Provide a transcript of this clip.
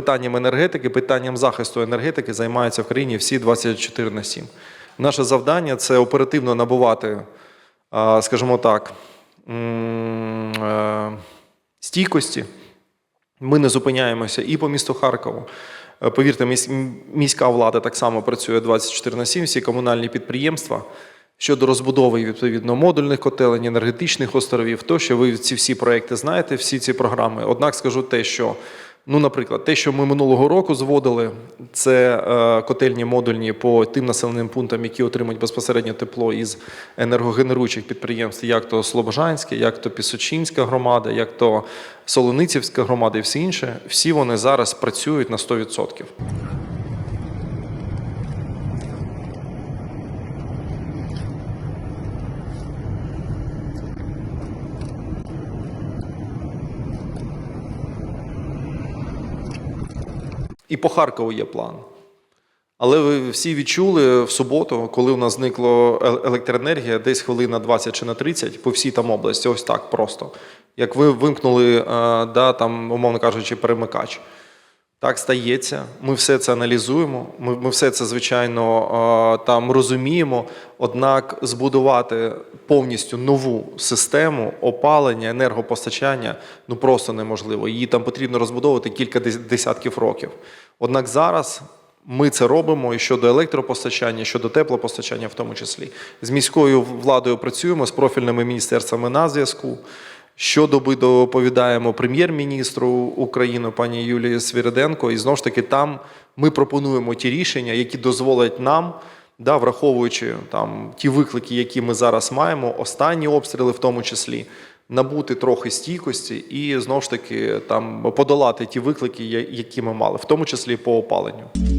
питанням енергетики, питанням захисту енергетики займаються в країні всі 24 на 7. Наше завдання це оперативно набувати, скажімо так, е, стійкості. Ми не зупиняємося і по місту Харкову. Е, Повірте, міська влада так само працює 24 на 7, всі комунальні підприємства щодо розбудови відповідно модульних котелень, енергетичних островів. То, що ви ці всі проекти знаєте, всі ці програми. Однак скажу те, що, ну, наприклад, те, що ми минулого року зводили, це е, котельні модульні по тим населеним пунктам, які отримують безпосередньо тепло із енергогенеруючих підприємств, як то Слобожанське, як то Пісочинська громада, як то Солоницівська громада і всі інше, всі вони зараз працюють на 100%. І по Харкову є план. Але ви всі відчули в суботу, коли у нас зникла електроенергія, десь хвилин на 20 чи на 30 по всій там області, ось так просто. Як ви вимкнули, е, да, там, умовно кажучи, перемикач. Так стається. Ми все це аналізуємо. Ми, ми все це, звичайно, е, там розуміємо. Однак збудувати повністю нову систему опалення, енергопостачання ну просто неможливо. Її там потрібно розбудовувати кілька дес- десятків років. Однак зараз ми це робимо і щодо електропостачання, і щодо теплопостачання, в тому числі. З міською владою працюємо з профільними міністерствами на зв'язку. Щодоби доповідаємо прем'єр-міністру України пані Юлії Свіриденко, і знову ж таки там ми пропонуємо ті рішення, які дозволять нам, да, враховуючи там ті виклики, які ми зараз маємо, останні обстріли в тому числі, набути трохи стійкості і знову ж таки там подолати ті виклики, які ми мали, в тому числі по опаленню.